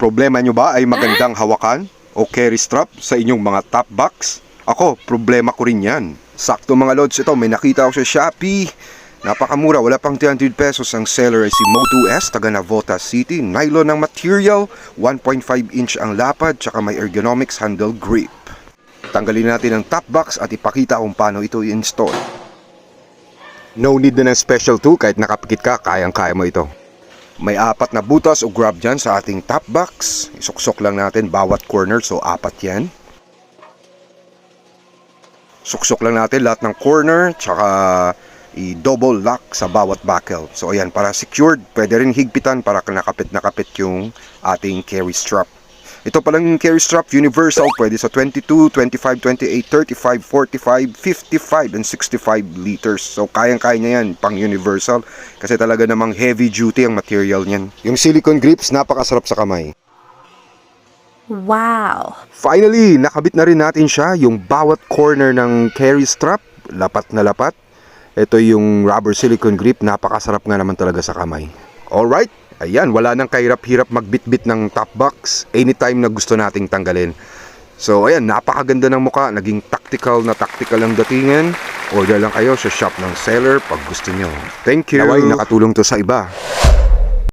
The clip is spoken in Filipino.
Problema nyo ba ay magandang hawakan o carry strap sa inyong mga top box? Ako, problema ko rin yan. Sakto mga lods, ito may nakita ako sa Shopee. Napakamura, wala pang 300 pesos ang seller ay si Mo2S, taga Navota City. Nylon ang material, 1.5 inch ang lapad, tsaka may ergonomics handle grip. Tanggalin natin ang top box at ipakita kung paano ito i-install. No need na ng special tool kahit nakapikit ka, kayang-kaya mo ito. May apat na butas o grab dyan sa ating top box. Isuksok lang natin bawat corner, so apat yan. Suksok lang natin lahat ng corner, tsaka i-double lock sa bawat buckle. So ayan, para secured, pwede rin higpitan para nakapit nakapit yung ating carry strap. Ito palang carry strap, universal, pwede sa 22, 25, 28, 35, 45, 55, and 65 liters. So kayang-kaya niya yan, pang universal. Kasi talaga namang heavy duty ang material niyan. Yung silicone grips, napakasarap sa kamay. Wow! Finally, nakabit na rin natin siya, yung bawat corner ng carry strap, lapat na lapat. Ito yung rubber silicone grip, napakasarap nga naman talaga sa kamay. Alright, ayan, wala nang kahirap-hirap magbitbit ng top box anytime na gusto nating tanggalin. So ayan, napakaganda ng muka, naging tactical na tactical ang datingan. Order lang kayo sa shop ng seller pag gusto nyo. Thank you! Naway nakatulong to sa iba.